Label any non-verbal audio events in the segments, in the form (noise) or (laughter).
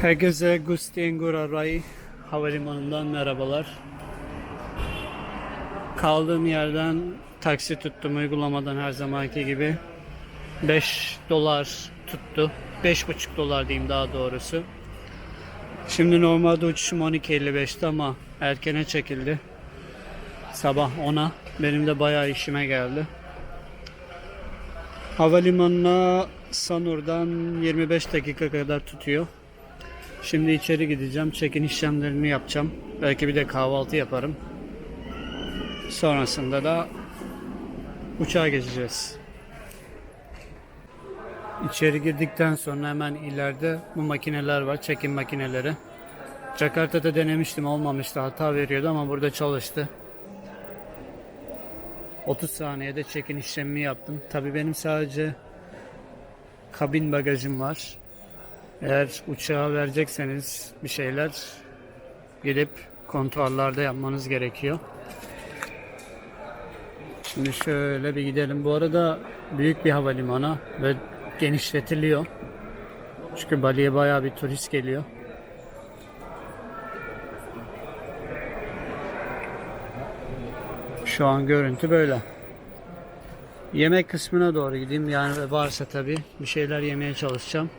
Herkese Gusti Ngurah Rai Havalimanı'ndan merhabalar. Kaldığım yerden taksi tuttum uygulamadan her zamanki gibi. 5 dolar tuttu. 5,5 dolar diyeyim daha doğrusu. Şimdi normalde uçuşum 12.55'ti ama erkene çekildi. Sabah 10'a. Benim de bayağı işime geldi. Havalimanına Sanur'dan 25 dakika kadar tutuyor. Şimdi içeri gideceğim. Check-in işlemlerini yapacağım. Belki bir de kahvaltı yaparım. Sonrasında da uçağa geçeceğiz. İçeri girdikten sonra hemen ileride bu makineler var. Check-in makineleri. Jakarta'da denemiştim olmamıştı. Hata veriyordu ama burada çalıştı. 30 saniyede check-in işlemimi yaptım. Tabii benim sadece kabin bagajım var. Eğer uçağa verecekseniz bir şeyler gidip kontrollerde yapmanız gerekiyor. Şimdi şöyle bir gidelim. Bu arada büyük bir havalimanı ve genişletiliyor. Çünkü Bali'ye bayağı bir turist geliyor. Şu an görüntü böyle. Yemek kısmına doğru gideyim. Yani varsa tabii bir şeyler yemeye çalışacağım.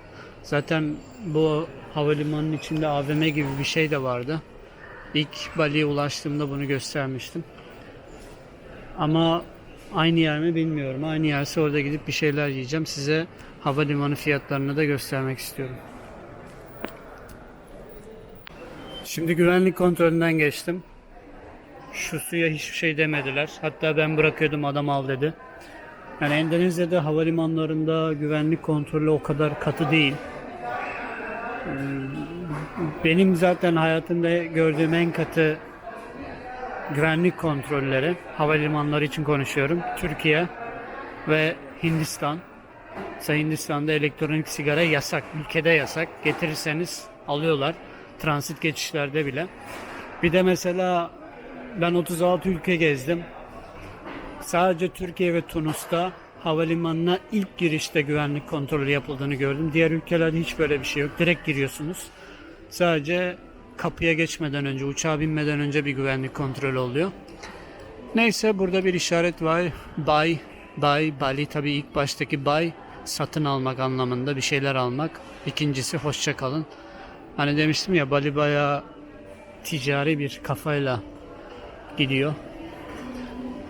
Zaten bu havalimanının içinde AVM gibi bir şey de vardı. İlk Bali'ye ulaştığımda bunu göstermiştim. Ama aynı yer mi bilmiyorum. Aynı yerse orada gidip bir şeyler yiyeceğim. Size havalimanı fiyatlarını da göstermek istiyorum. Şimdi güvenlik kontrolünden geçtim. Şu suya hiçbir şey demediler. Hatta ben bırakıyordum adam al dedi. Yani Endonezya'da havalimanlarında güvenlik kontrolü o kadar katı değil. Ee, Benim zaten hayatımda gördüğüm en katı güvenlik kontrolleri, havalimanları için konuşuyorum. Türkiye ve Hindistan. Mesela Hindistan'da elektronik sigara yasak, ülkede yasak. Getirirseniz alıyorlar. Transit geçişlerde bile. Bir de mesela ben 36 ülke gezdim. Sadece Türkiye ve Tunus'ta havalimanına ilk girişte güvenlik kontrolü yapıldığını gördüm. Diğer ülkelerde hiç böyle bir şey yok. Direkt giriyorsunuz. Sadece kapıya geçmeden önce, uçağa binmeden önce bir güvenlik kontrolü oluyor. Neyse burada bir işaret var. Buy, buy, Bali tabii ilk baştaki buy satın almak anlamında bir şeyler almak. İkincisi hoşça kalın. Hani demiştim ya Bali bayağı ticari bir kafayla gidiyor.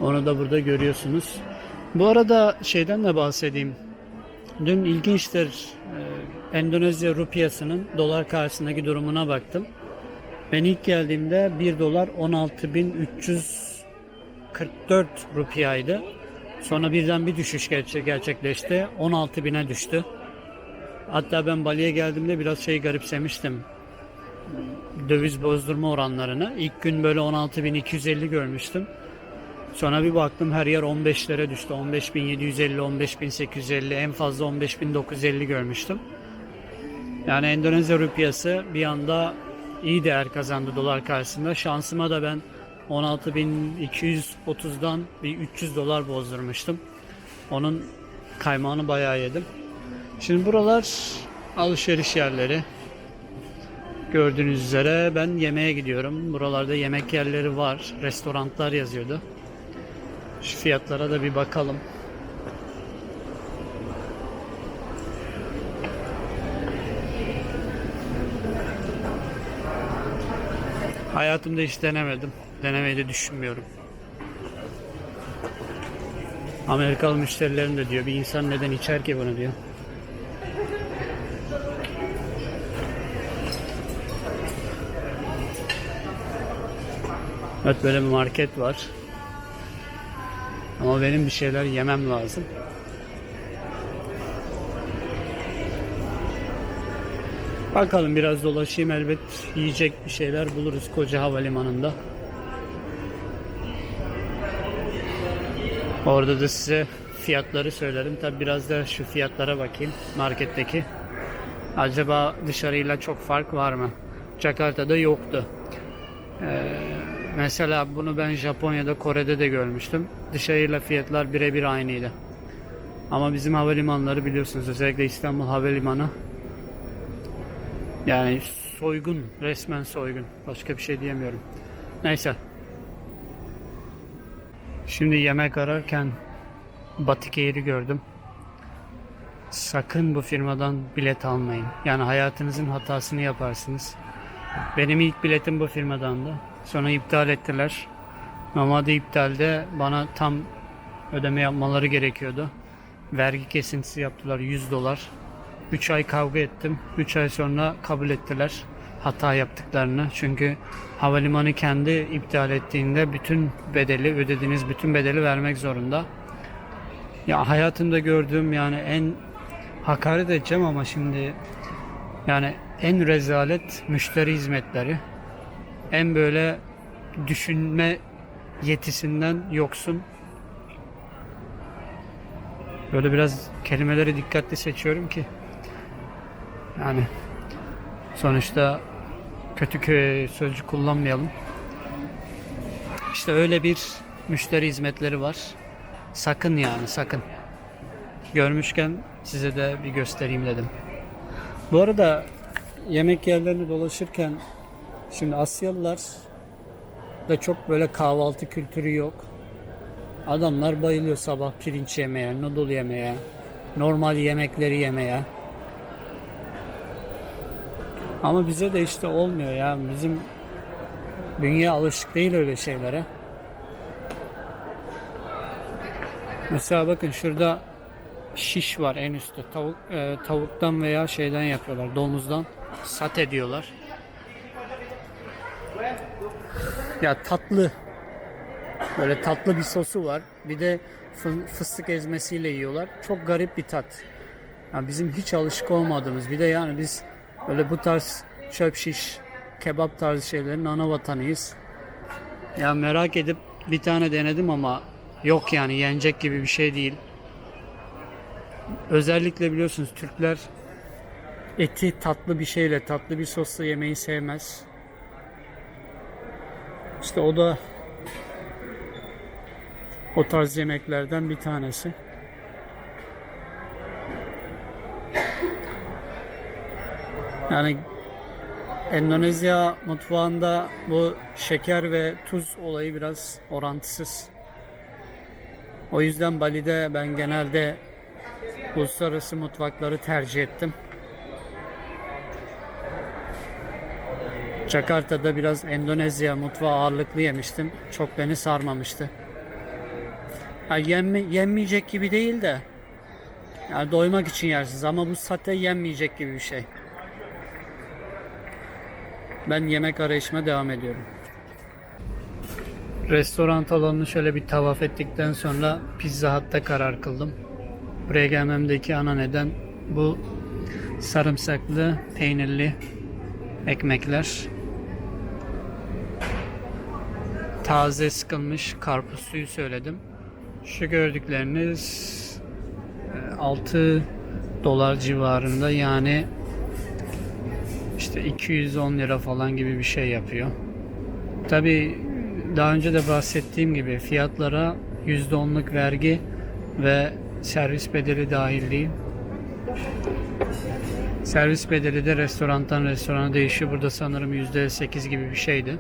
Onu da burada görüyorsunuz. Bu arada şeyden de bahsedeyim. Dün ilginçtir. e, Endonezya rupiyasının dolar karşısındaki durumuna baktım. Ben ilk geldiğimde 1 dolar 16.344 rupiyaydı. Sonra birden bir düşüş gerçek gerçekleşti. 16.000'e düştü. Hatta ben Bali'ye geldiğimde biraz şey garipsemiştim. Döviz bozdurma oranlarını. İlk gün böyle 16.250 görmüştüm. Sonra bir baktım her yer 15'lere düştü. 15.750, 15.850, en fazla 15.950 görmüştüm. Yani Endonezya rupiyası bir anda iyi değer kazandı dolar karşısında. Şansıma da ben 16.230'dan bir 300 dolar bozdurmuştum. Onun kaymağını bayağı yedim. Şimdi buralar alışveriş yerleri. Gördüğünüz üzere ben yemeğe gidiyorum. Buralarda yemek yerleri var. Restoranlar yazıyordu. Şu fiyatlara da bir bakalım. Hayatımda hiç denemedim. Denemeyi de düşünmüyorum. Amerikalı müşterilerim de diyor bir insan neden içer ki bunu diyor. Evet böyle bir market var. Ama benim bir şeyler yemem lazım. Bakalım biraz dolaşayım elbet yiyecek bir şeyler buluruz koca havalimanında. Orada da size fiyatları söylerim. Tabi biraz da şu fiyatlara bakayım marketteki. Acaba dışarıyla çok fark var mı? Jakarta'da yoktu. Ee, mesela bunu ben Japonya'da, Kore'de de görmüştüm. Dışarıyla fiyatlar birebir aynıydı. Ama bizim havalimanları biliyorsunuz özellikle İstanbul Havalimanı Yani soygun, resmen soygun. Başka bir şey diyemiyorum. Neyse. Şimdi yemek ararken Batik Air'i gördüm. Sakın bu firmadan bilet almayın. Yani hayatınızın hatasını yaparsınız. Benim ilk biletim bu firmadandı. Sonra iptal ettiler. Normalde iptalde bana tam ödeme yapmaları gerekiyordu. Vergi kesintisi yaptılar 100 dolar. 3 ay kavga ettim. 3 ay sonra kabul ettiler hata yaptıklarını. Çünkü havalimanı kendi iptal ettiğinde bütün bedeli, ödediğiniz bütün bedeli vermek zorunda. Ya hayatımda gördüğüm yani en hakaret edeceğim ama şimdi yani en rezalet müşteri hizmetleri. En böyle düşünme yetisinden yoksun. Böyle biraz kelimeleri dikkatli seçiyorum ki yani sonuçta kötü kö- sözcük kullanmayalım. İşte öyle bir müşteri hizmetleri var. Sakın yani sakın. Görmüşken size de bir göstereyim dedim. Bu arada yemek yerlerini dolaşırken şimdi Asyalılar da çok böyle kahvaltı kültürü yok. Adamlar bayılıyor sabah pirinç yemeye, noodle yemeye, normal yemekleri yemeye. Ama bize de işte olmuyor ya. Bizim dünya alışık değil öyle şeylere. Mesela bakın şurada şiş var en üstte. Tavuk e, tavuktan veya şeyden yapıyorlar. Domuzdan sat ediyorlar. Ya tatlı. Böyle tatlı bir sosu var. Bir de fı- fıstık ezmesiyle yiyorlar. Çok garip bir tat. Ya bizim hiç alışık olmadığımız. Bir de yani biz böyle bu tarz çöp şiş, kebap tarzı şeylerin ana vatanıyız. Ya merak edip bir tane denedim ama yok yani yenecek gibi bir şey değil. Özellikle biliyorsunuz Türkler eti tatlı bir şeyle, tatlı bir sosla yemeyi sevmez. İşte o da o tarz yemeklerden bir tanesi. Yani Endonezya mutfağında bu şeker ve tuz olayı biraz orantısız. O yüzden Bali'de ben genelde uluslararası mutfakları tercih ettim. Jakarta'da biraz Endonezya mutfağı ağırlıklı yemiştim. Çok beni sarmamıştı. Ha, yenme, yenmeyecek gibi değil de yani doymak için yersiniz ama bu sate yenmeyecek gibi bir şey. Ben yemek arayışıma devam ediyorum. Restoran alanını şöyle bir tavaf ettikten sonra Pizza Hut'ta karar kıldım. Buraya gelmemdeki ana neden bu sarımsaklı, peynirli ekmekler. Taze sıkılmış karpuz suyu söyledim. Şu gördükleriniz e, 6 dolar civarında yani işte 210 lira falan gibi bir şey yapıyor. Tabi daha önce de bahsettiğim gibi fiyatlara %10'luk vergi ve servis bedeli dahil değil. Servis bedeli de restorandan restorana değişiyor. Burada sanırım %8 gibi bir şeydi.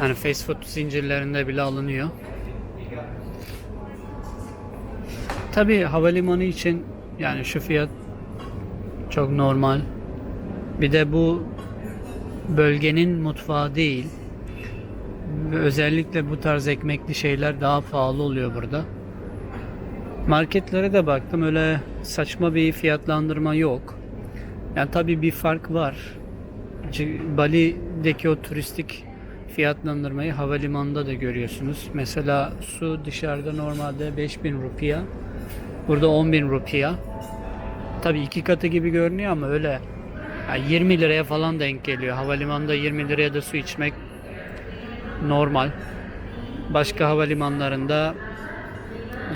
Yani fast food zincirlerinde bile alınıyor. Tabi havalimanı için yani şu fiyat çok normal. Bir de bu bölgenin mutfağı değil. Özellikle bu tarz ekmekli şeyler daha pahalı oluyor burada. Marketlere de baktım öyle saçma bir fiyatlandırma yok. Yani tabii bir fark var. Bali'deki o turistik fiyatlandırmayı havalimanında da görüyorsunuz. Mesela su dışarıda normalde 5000 rupiya. Burada 10.000 rupiya. Tabii iki katı gibi görünüyor ama öyle yani 20 liraya falan denk geliyor. Havalimanında 20 liraya da su içmek normal. Başka havalimanlarında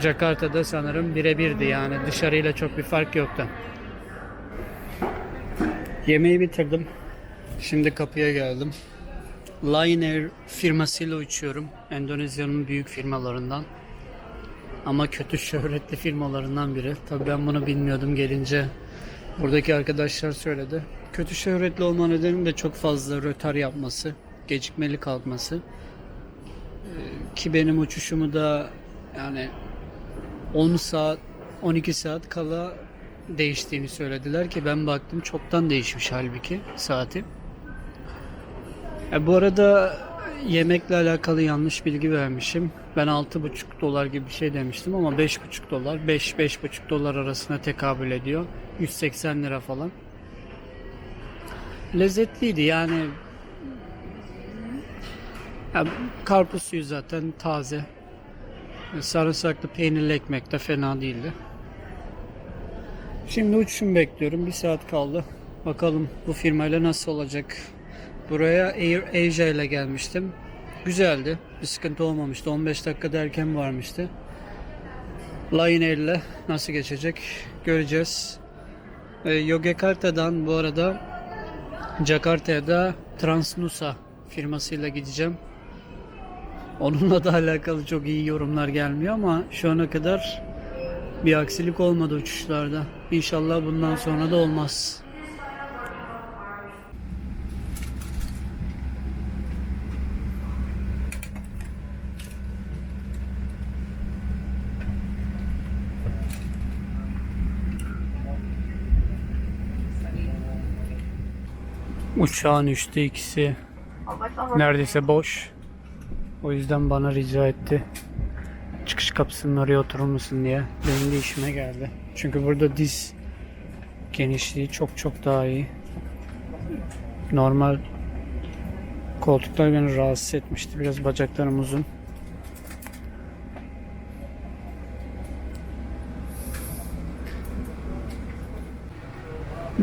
Jakarta'da sanırım birebirdi yani dışarıyla çok bir fark yoktu. Yemeği bitirdim. Şimdi kapıya geldim. Lion Air firmasıyla uçuyorum. Endonezya'nın büyük firmalarından. Ama kötü şöhretli firmalarından biri. Tabii ben bunu bilmiyordum gelince Buradaki arkadaşlar söyledi. Kötü şöhretli olma nedeni de çok fazla rötar yapması, gecikmeli kalkması. Ee, Ki benim uçuşumu da yani 10 saat, 12 saat kala değiştiğini söylediler ki ben baktım çoktan değişmiş halbuki saati. E, bu arada yemekle alakalı yanlış bilgi vermişim. Ben 6,5 dolar gibi bir şey demiştim ama 5,5 dolar, 5-5,5 dolar arasına tekabül ediyor. 180 lira falan. Lezzetliydi yani. Ya, karpuz suyu zaten taze. Sarımsaklı peynirli ekmek de fena değildi. Şimdi uçuşumu bekliyorum. Bir saat kaldı. Bakalım bu firmayla nasıl olacak. Buraya Air Asia ile gelmiştim. Güzeldi. Bir sıkıntı olmamıştı. 15 dakika derken varmıştı. Lion Air ile nasıl geçecek göreceğiz. Ee, Yogyakarta'dan bu arada Jakarta'ya da Transnusa firmasıyla gideceğim. Onunla da (laughs) alakalı çok iyi yorumlar gelmiyor ama şu ana kadar bir aksilik olmadı uçuşlarda. İnşallah bundan sonra da olmaz. Uçağın üçte ikisi neredeyse boş. O yüzden bana rica etti. Çıkış kapısının oraya oturur musun diye. Benim de işime geldi. Çünkü burada diz genişliği çok çok daha iyi. Normal koltuklar beni rahatsız etmişti. Biraz bacaklarım uzun.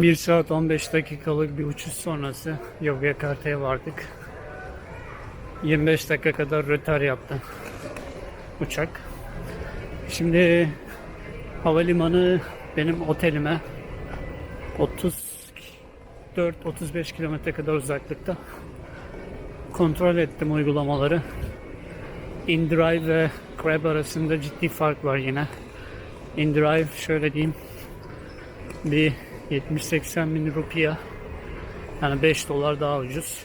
Bir saat 15 dakikalık bir uçuş sonrası Yogyakarta'ya vardık. 25 dakika kadar rötar yaptı uçak. Şimdi havalimanı benim otelime 34-35 kilometre kadar uzaklıkta. Kontrol ettim uygulamaları. InDrive ve Grab arasında ciddi fark var yine. InDrive şöyle diyeyim bir 70-80 bin rupiya yani 5 dolar daha ucuz.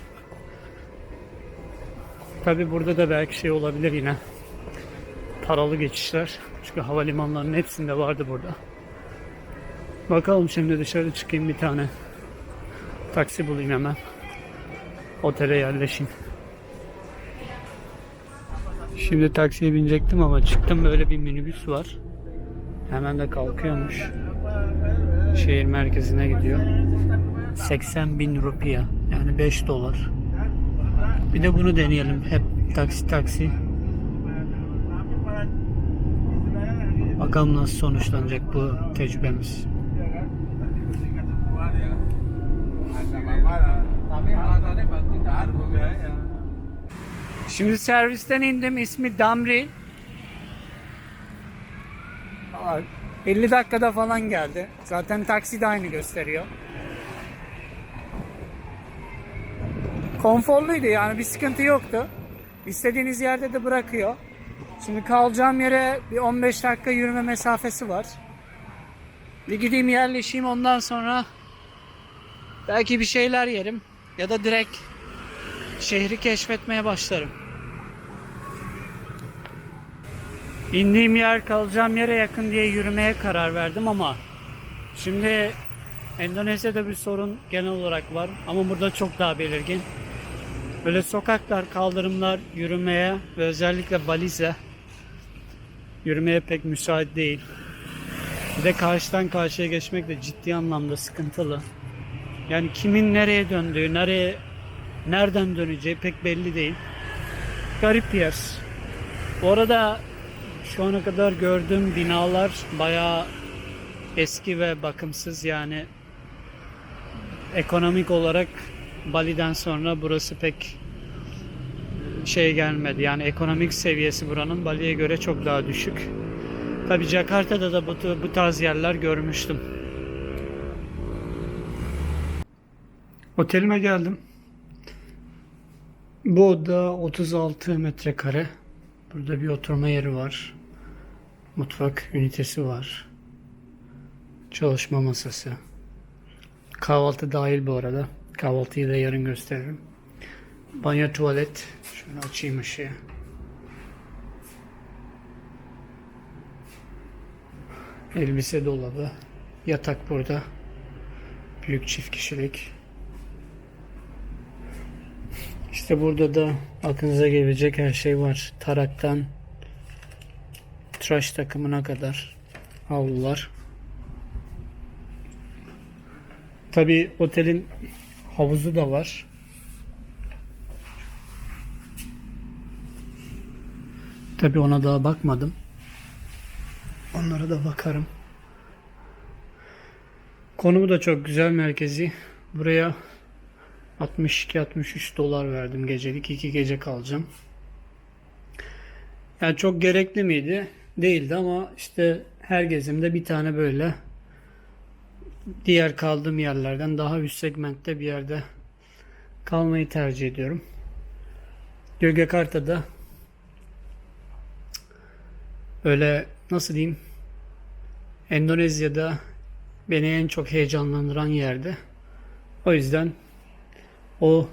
Tabi burada da belki şey olabilir yine paralı geçişler. Çünkü havalimanlarının hepsinde vardı burada. Bakalım şimdi dışarı çıkayım bir tane. Taksi bulayım hemen. Otele yerleşeyim. Şimdi taksiye binecektim ama çıktım böyle bir minibüs var. Hemen de kalkıyormuş. Şehir merkezine gidiyor. 80 bin rupiya yani 5 dolar. Bir de bunu deneyelim. Hep taksi taksi. Bakalım nasıl sonuçlanacak bu tecrübemiz. Şimdi servisten indim. İsmi Damri. Aa, 50 dakikada falan geldi. Zaten taksi de aynı gösteriyor. Konforluydu yani bir sıkıntı yoktu. İstediğiniz yerde de bırakıyor. Şimdi kalacağım yere bir 15 dakika yürüme mesafesi var. Bir gideyim yerleşeyim ondan sonra belki bir şeyler yerim ya da direkt şehri keşfetmeye başlarım. İndiğim yer kalacağım yere yakın diye yürümeye karar verdim ama şimdi Endonezya'da bir sorun genel olarak var ama burada çok daha belirgin. Böyle sokaklar, kaldırımlar yürümeye ve özellikle Balize yürümeye pek müsait değil. Bir de karşıdan karşıya geçmek de ciddi anlamda sıkıntılı. Yani kimin nereye döndüğü, nereye nereden döneceği pek belli değil. Garip bir yer. Bu arada şu ana kadar gördüğüm binalar bayağı eski ve bakımsız yani ekonomik olarak Bali'den sonra burası pek şey gelmedi. Yani ekonomik seviyesi buranın Bali'ye göre çok daha düşük. Tabi Jakarta'da da bu, bu tarz yerler görmüştüm. Otelime geldim. Bu oda 36 metrekare. Burada bir oturma yeri var. Mutfak ünitesi var. Çalışma masası. Kahvaltı dahil bu arada. Kahvaltıyı da yarın gösteririm. Banyo tuvalet. Şunu açayım ışığı. Elbise dolabı. Yatak burada. Büyük çift kişilik. İşte burada da aklınıza gelebilecek her şey var. Taraktan tıraş takımına kadar havlular. Tabi otelin havuzu da var. Tabi ona daha bakmadım. Onlara da bakarım. Konumu da çok güzel merkezi. Buraya 62-63 dolar verdim gecelik. iki gece kalacağım. Yani çok gerekli miydi? Değildi ama işte her gezimde bir tane böyle diğer kaldığım yerlerden daha üst segmentte bir yerde kalmayı tercih ediyorum. Gögekarta'da öyle nasıl diyeyim Endonezya'da beni en çok heyecanlandıran yerde. O yüzden o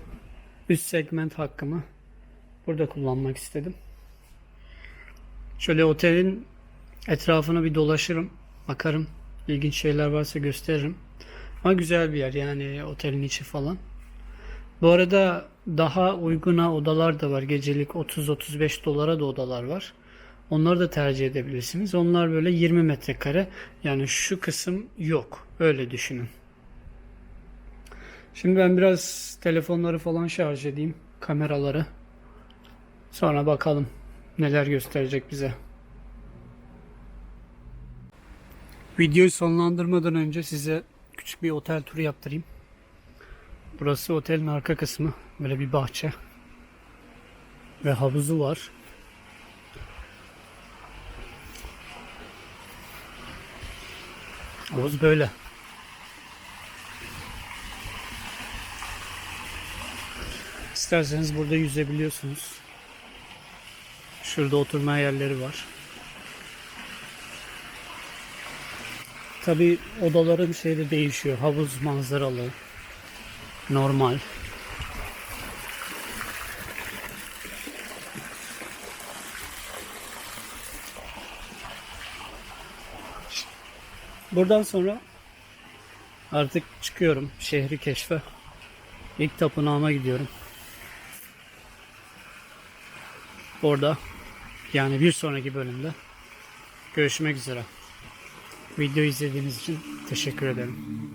üst segment hakkımı burada kullanmak istedim. Şöyle otelin etrafına bir dolaşırım, bakarım. İlginç şeyler varsa gösteririm. Ama güzel bir yer yani otelin içi falan. Bu arada daha uyguna odalar da var. Gecelik 30-35 dolara da odalar var. Onları da tercih edebilirsiniz. Onlar böyle 20 metrekare. Yani şu kısım yok. Öyle düşünün. Şimdi ben biraz telefonları falan şarj edeyim. Kameraları. Sonra bakalım neler gösterecek bize. Videoyu sonlandırmadan önce size küçük bir otel turu yaptırayım. Burası otelin arka kısmı. Böyle bir bahçe. Ve havuzu var. Havuz böyle. İsterseniz burada yüzebiliyorsunuz. Şurada oturma yerleri var. Tabi odaların şeyde değişiyor. Havuz manzaralı. Normal. Buradan sonra artık çıkıyorum şehri keşfe. İlk tapınağıma gidiyorum. Orada yani bir sonraki bölümde görüşmek üzere. Video izlediğiniz için teşekkür ederim.